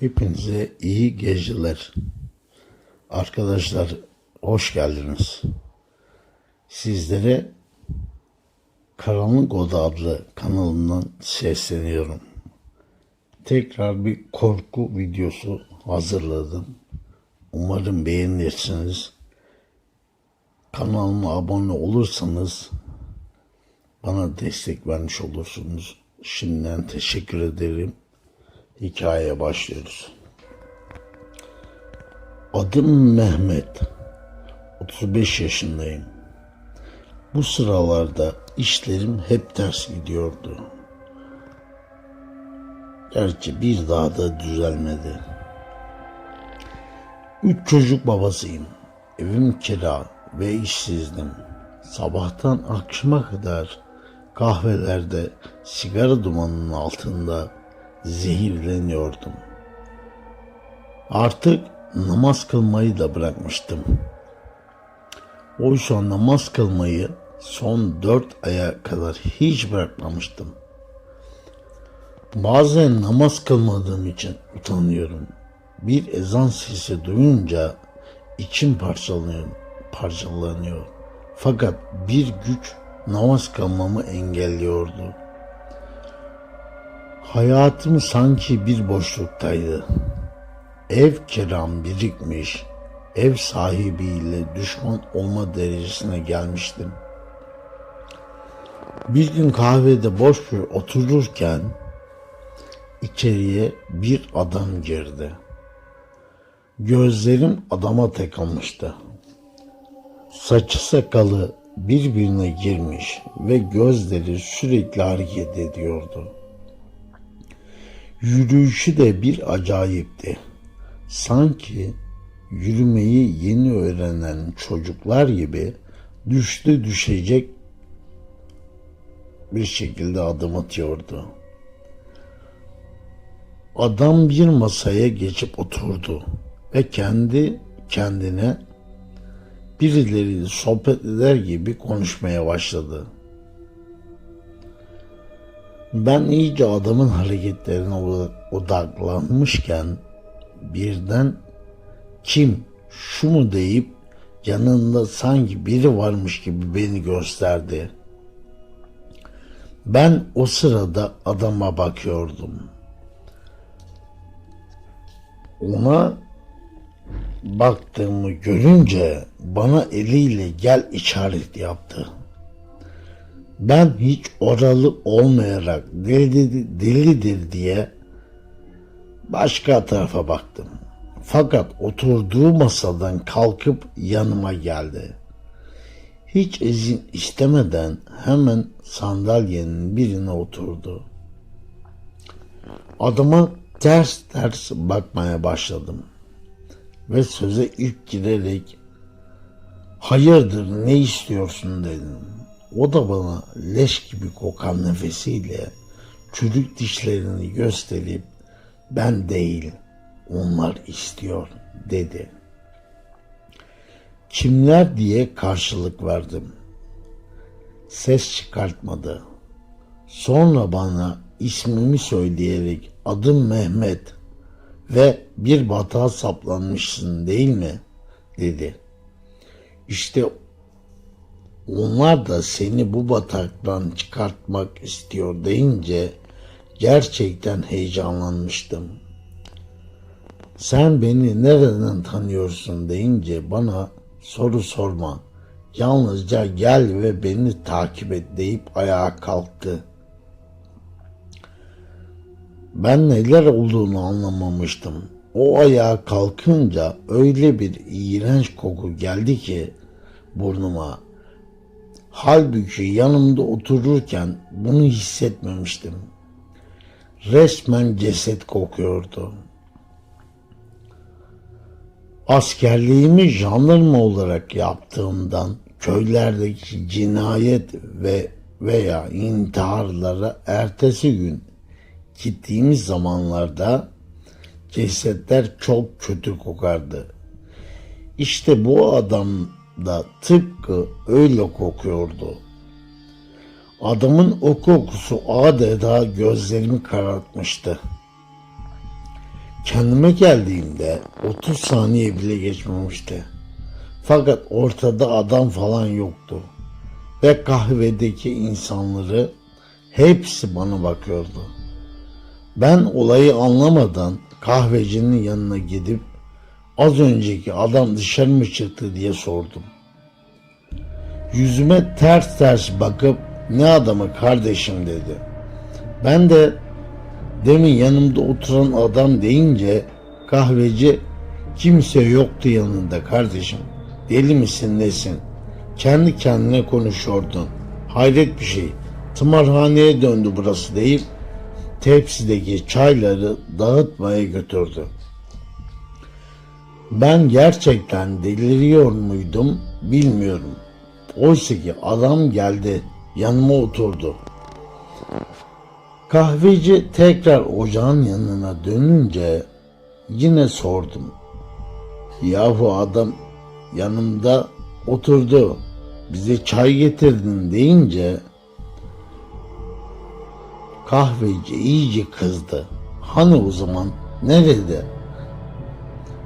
Hepinize iyi geceler. Arkadaşlar hoş geldiniz. Sizlere Karanlık Oda adlı kanalından sesleniyorum. Tekrar bir korku videosu hazırladım. Umarım beğenirsiniz. Kanalıma abone olursanız bana destek vermiş olursunuz. Şimdiden teşekkür ederim. Hikayeye başlıyoruz. Adım Mehmet. 35 yaşındayım. Bu sıralarda işlerim hep ters gidiyordu. Gerçi bir daha da düzelmedi. Üç çocuk babasıyım. Evim kira ve işsizdim. Sabahtan akşama kadar kahvelerde sigara dumanının altında zehirleniyordum. Artık namaz kılmayı da bırakmıştım. Oysa namaz kılmayı son dört aya kadar hiç bırakmamıştım. Bazen namaz kılmadığım için utanıyorum. Bir ezan sesi duyunca içim parçalanıyor, parçalanıyor. Fakat bir güç namaz kılmamı engelliyordu. Hayatım sanki bir boşluktaydı. Ev kiram birikmiş, ev sahibiyle düşman olma derecesine gelmiştim. Bir gün kahvede boş bir otururken içeriye bir adam girdi. Gözlerim adama takılmıştı. Saçı sakalı birbirine girmiş ve gözleri sürekli hareket ediyordu. Yürüyüşü de bir acayipti. Sanki yürümeyi yeni öğrenen çocuklar gibi düştü düşecek bir şekilde adım atıyordu. Adam bir masaya geçip oturdu ve kendi kendine birileriyle sohbet eder gibi konuşmaya başladı. Ben iyice adamın hareketlerine odaklanmışken birden kim şu mu deyip yanında sanki biri varmış gibi beni gösterdi. Ben o sırada adama bakıyordum. Ona baktığımı görünce bana eliyle gel işaret yaptı. Ben hiç oralı olmayarak deli, delidir diye başka tarafa baktım. Fakat oturduğu masadan kalkıp yanıma geldi. Hiç izin istemeden hemen sandalyenin birine oturdu. Adama ters ters bakmaya başladım. Ve söze ilk girerek hayırdır ne istiyorsun dedim. O da bana leş gibi kokan nefesiyle çürük dişlerini gösterip ben değil onlar istiyor dedi. Kimler diye karşılık verdim. Ses çıkartmadı. Sonra bana ismimi söyleyerek adım Mehmet ve bir batağa saplanmışsın değil mi? dedi. İşte onlar da seni bu bataktan çıkartmak istiyor deyince gerçekten heyecanlanmıştım. Sen beni nereden tanıyorsun deyince bana soru sorma. Yalnızca gel ve beni takip et deyip ayağa kalktı. Ben neler olduğunu anlamamıştım. O ayağa kalkınca öyle bir iğrenç koku geldi ki burnuma. Halbuki yanımda otururken bunu hissetmemiştim. Resmen ceset kokuyordu. Askerliğimi jandarma olarak yaptığımdan köylerdeki cinayet ve veya intiharlara ertesi gün gittiğimiz zamanlarda cesetler çok kötü kokardı. İşte bu adam da tıpkı öyle kokuyordu. Adamın o kokusu adeta gözlerimi karartmıştı. Kendime geldiğimde 30 saniye bile geçmemişti. Fakat ortada adam falan yoktu. Ve kahvedeki insanları hepsi bana bakıyordu. Ben olayı anlamadan kahvecinin yanına gidip az önceki adam dışarı mı çıktı diye sordum. Yüzüme ters ters bakıp ne adamı kardeşim dedi. Ben de demin yanımda oturan adam deyince kahveci kimse yoktu yanında kardeşim. Deli misin nesin? Kendi kendine konuşuyordun. Hayret bir şey. Tımarhaneye döndü burası deyip tepsideki çayları dağıtmaya götürdü. Ben gerçekten deliriyor muydum bilmiyorum. Oysa ki adam geldi yanıma oturdu. Kahveci tekrar ocağın yanına dönünce yine sordum. Yahu adam yanımda oturdu. Bize çay getirdin deyince kahveci iyice kızdı. Hani o zaman nerede?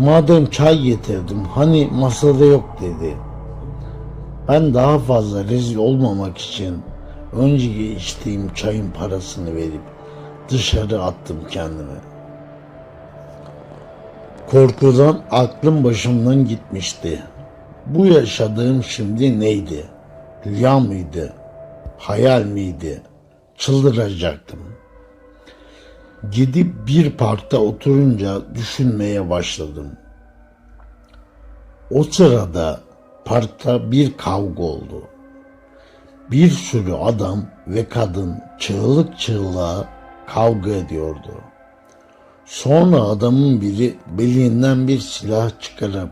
Madem çay getirdim hani masada yok dedi. Ben daha fazla rezil olmamak için önceki içtiğim çayın parasını verip dışarı attım kendimi. Korkudan aklım başımdan gitmişti. Bu yaşadığım şimdi neydi? Rüya mıydı? Hayal miydi? Çıldıracaktım. Gidip bir parkta oturunca düşünmeye başladım. O sırada parkta bir kavga oldu. Bir sürü adam ve kadın çığlık çığlığa kavga ediyordu. Sonra adamın biri belinden bir silah çıkarıp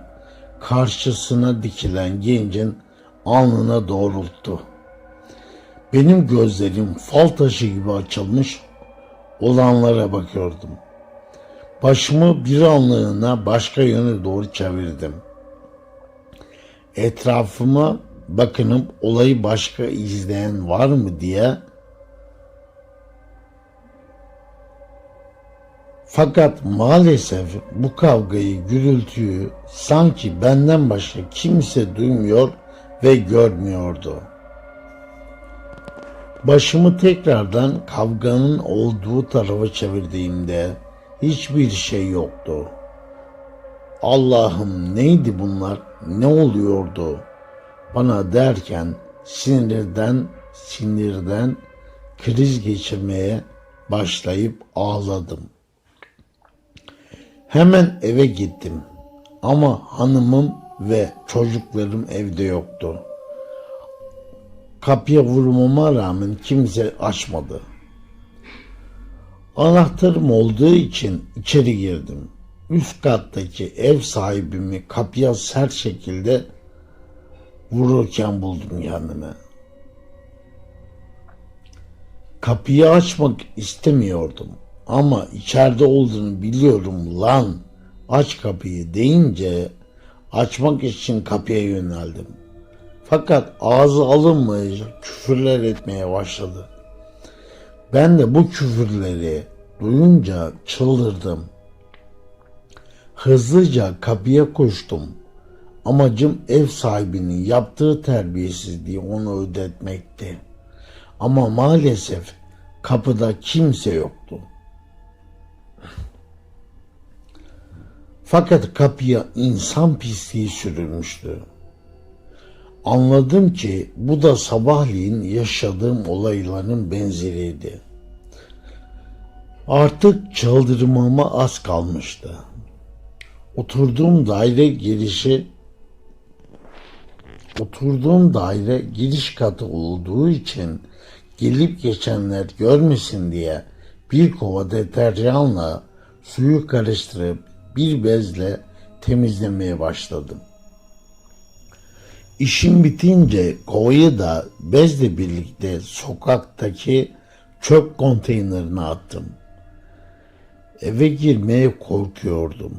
karşısına dikilen gencin alnına doğrulttu. Benim gözlerim fal taşı gibi açılmış olanlara bakıyordum. Başımı bir anlığına başka yöne doğru çevirdim. Etrafıma bakınıp olayı başka izleyen var mı diye Fakat maalesef bu kavgayı, gürültüyü sanki benden başka kimse duymuyor ve görmüyordu. Başımı tekrardan kavganın olduğu tarafa çevirdiğimde hiçbir şey yoktu. Allah'ım neydi bunlar? Ne oluyordu? Bana derken sinirden sinirden kriz geçirmeye başlayıp ağladım. Hemen eve gittim. Ama hanımım ve çocuklarım evde yoktu. Kapıya vurmama rağmen kimse açmadı. Anahtarım olduğu için içeri girdim. Üst kattaki ev sahibimi kapıya sert şekilde vururken buldum kendimi. Kapıyı açmak istemiyordum ama içeride olduğunu biliyorum lan. Aç kapıyı deyince açmak için kapıya yöneldim. Fakat ağzı alınmayacak küfürler etmeye başladı. Ben de bu küfürleri duyunca çıldırdım. Hızlıca kapıya koştum. Amacım ev sahibinin yaptığı terbiyesizliği onu ödetmekti. Ama maalesef kapıda kimse yoktu. Fakat kapıya insan pisliği sürülmüştü. Anladım ki bu da sabahleyin yaşadığım olayların benzeriydi. Artık çıldırmama az kalmıştı. Oturduğum daire girişi oturduğum daire giriş katı olduğu için gelip geçenler görmesin diye bir kova deterjanla suyu karıştırıp bir bezle temizlemeye başladım. İşim bitince kovayı da bezle birlikte sokaktaki çöp konteynerine attım. Eve girmeye korkuyordum.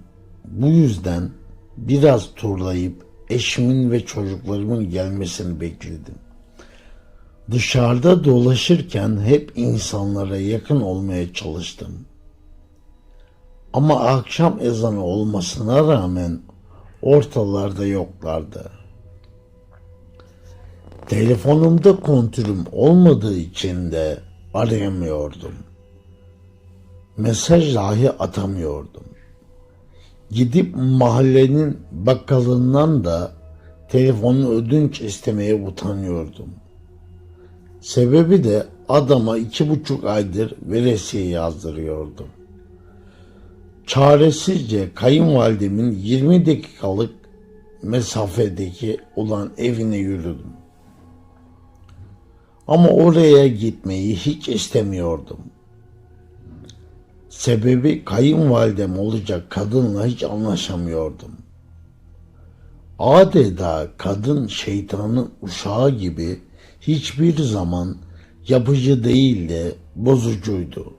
Bu yüzden biraz turlayıp eşimin ve çocuklarımın gelmesini bekledim. Dışarıda dolaşırken hep insanlara yakın olmaya çalıştım. Ama akşam ezanı olmasına rağmen ortalarda yoklardı. Telefonumda kontürüm olmadığı için de arayamıyordum. Mesaj dahi atamıyordum. Gidip mahallenin bakkalından da telefonu ödünç istemeye utanıyordum. Sebebi de adama iki buçuk aydır veresiye yazdırıyordum. Çaresizce kayınvalidemin 20 dakikalık mesafedeki olan evine yürüdüm. Ama oraya gitmeyi hiç istemiyordum. Sebebi kayınvalidem olacak kadınla hiç anlaşamıyordum. Adeta kadın şeytanın uşağı gibi hiçbir zaman yapıcı değil de bozucuydu.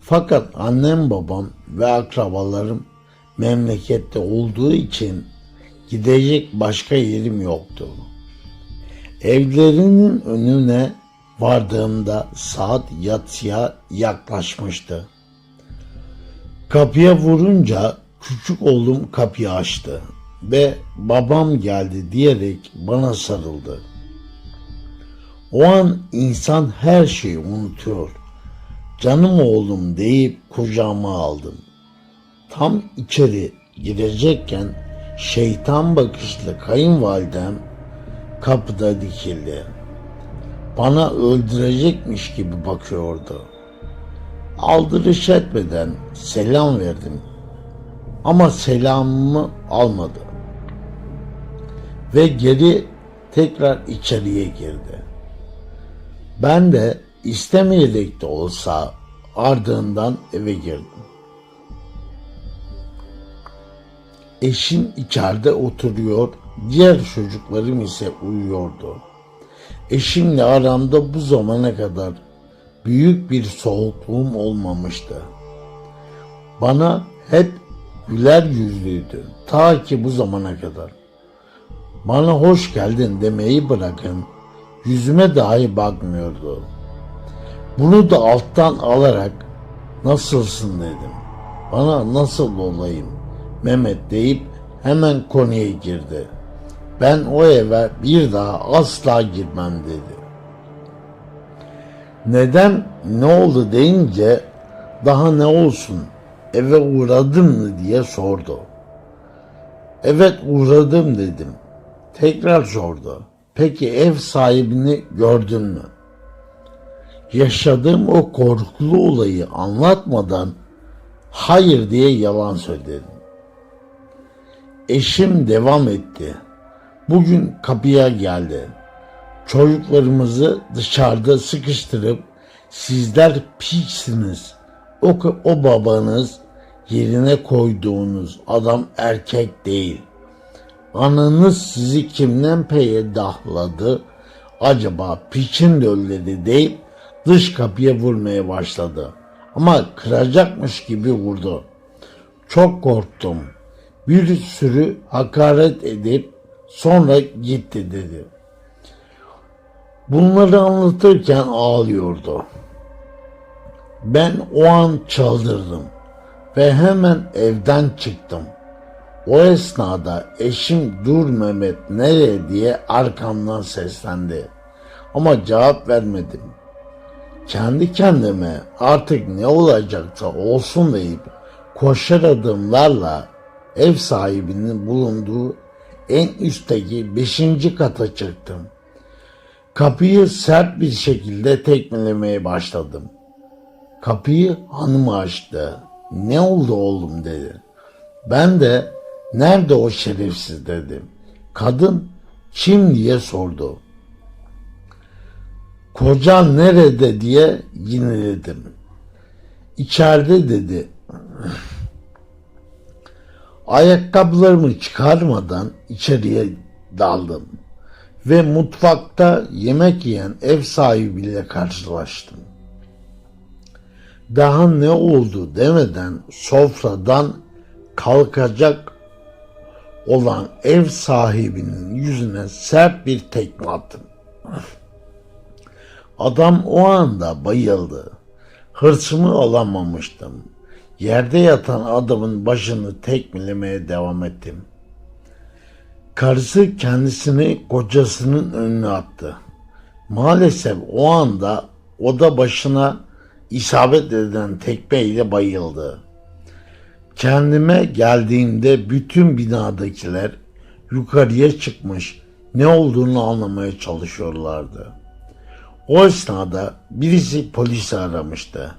Fakat annem babam ve akrabalarım memlekette olduğu için gidecek başka yerim yoktu. Evlerinin önüne vardığımda saat yatsıya yaklaşmıştı. Kapıya vurunca küçük oğlum kapıyı açtı ve babam geldi diyerek bana sarıldı. O an insan her şeyi unutuyor. Canım oğlum deyip kucağıma aldım. Tam içeri girecekken şeytan bakışlı kayınvalidem kapıda dikildi. Bana öldürecekmiş gibi bakıyordu. Aldırış etmeden selam verdim. Ama selamımı almadı. Ve geri tekrar içeriye girdi. Ben de istemeyerek de olsa ardından eve girdim. Eşim içeride oturuyor, diğer çocuklarım ise uyuyordu. Eşimle aramda bu zamana kadar büyük bir soğukluğum olmamıştı. Bana hep güler yüzlüydü ta ki bu zamana kadar. Bana hoş geldin demeyi bırakın, yüzüme dahi bakmıyordu. Bunu da alttan alarak nasılsın dedim. Bana nasıl olayım Mehmet deyip hemen konuya girdi. Ben o eve bir daha asla girmem dedi. Neden ne oldu deyince daha ne olsun eve uğradın mı diye sordu. Evet uğradım dedim. Tekrar sordu. Peki ev sahibini gördün mü? Yaşadığım o korkulu olayı anlatmadan hayır diye yalan söyledim. Eşim devam etti. Bugün kapıya geldi. Çocuklarımızı dışarıda sıkıştırıp sizler piçsiniz. O, o babanız yerine koyduğunuz adam erkek değil. Ananız sizi kimden peydahladı? Acaba piçin dölleri deyip dış kapıya vurmaya başladı. Ama kıracakmış gibi vurdu. Çok korktum. Bir sürü hakaret edip sonra gitti dedi. Bunları anlatırken ağlıyordu. Ben o an çaldırdım ve hemen evden çıktım. O esnada eşim dur Mehmet nereye diye arkamdan seslendi. Ama cevap vermedim. Kendi kendime artık ne olacaksa olsun deyip koşar adımlarla ev sahibinin bulunduğu en üstteki beşinci kata çıktım. Kapıyı sert bir şekilde tekmelemeye başladım. Kapıyı hanım açtı. Ne oldu oğlum dedi. Ben de nerede o şerefsiz dedim. Kadın kim diye sordu. Kocan nerede diye yineledim. İçeride dedi. Ayakkabılarımı çıkarmadan içeriye daldım ve mutfakta yemek yiyen ev sahibiyle karşılaştım. Daha ne oldu demeden sofradan kalkacak olan ev sahibinin yüzüne sert bir tekme attım. Adam o anda bayıldı. Hırsımı alamamıştım. Yerde yatan adamın başını tekmelemeye devam ettim. Karısı kendisini kocasının önüne attı. Maalesef o anda oda başına isabet eden tekmeyle bayıldı. Kendime geldiğimde bütün binadakiler yukarıya çıkmış ne olduğunu anlamaya çalışıyorlardı. O esnada birisi polisi aramıştı.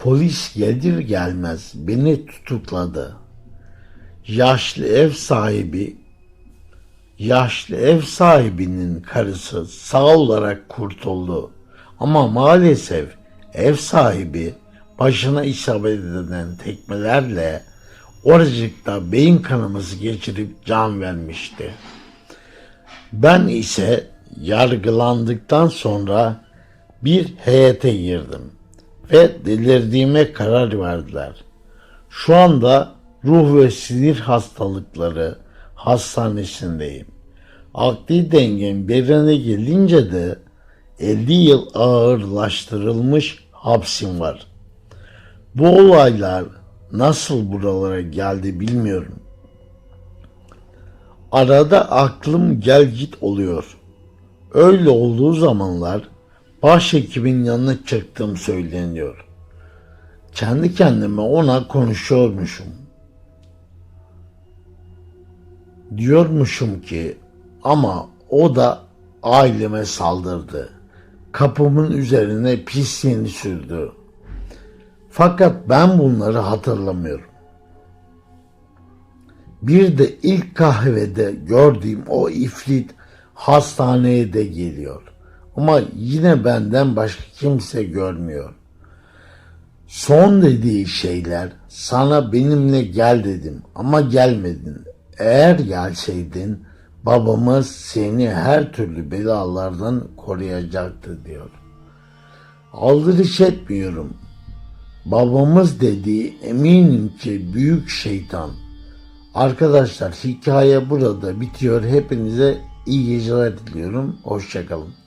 Polis gelir gelmez beni tutukladı. Yaşlı ev sahibi yaşlı ev sahibinin karısı sağ olarak kurtuldu. Ama maalesef ev sahibi başına isabet edilen tekmelerle oracıkta beyin kanaması geçirip can vermişti. Ben ise yargılandıktan sonra bir heyete girdim ve delirdiğime karar verdiler. Şu anda ruh ve sinir hastalıkları hastanesindeyim. Akli dengem birine gelince de 50 yıl ağırlaştırılmış hapsim var. Bu olaylar nasıl buralara geldi bilmiyorum. Arada aklım gel git oluyor. Öyle olduğu zamanlar başhekimin yanına çıktığım söyleniyor. Kendi kendime ona konuşuyormuşum. Diyormuşum ki ama o da aileme saldırdı. Kapımın üzerine pisliğini sürdü. Fakat ben bunları hatırlamıyorum. Bir de ilk kahvede gördüğüm o ifrit hastaneye de geliyor. Ama yine benden başka kimse görmüyor. Son dediği şeyler sana benimle gel dedim ama gelmedin. Eğer gelseydin babamız seni her türlü belalardan koruyacaktı diyor. Aldırış etmiyorum. Babamız dediği eminim ki büyük şeytan. Arkadaşlar hikaye burada bitiyor. Hepinize iyi geceler diliyorum. Hoşçakalın.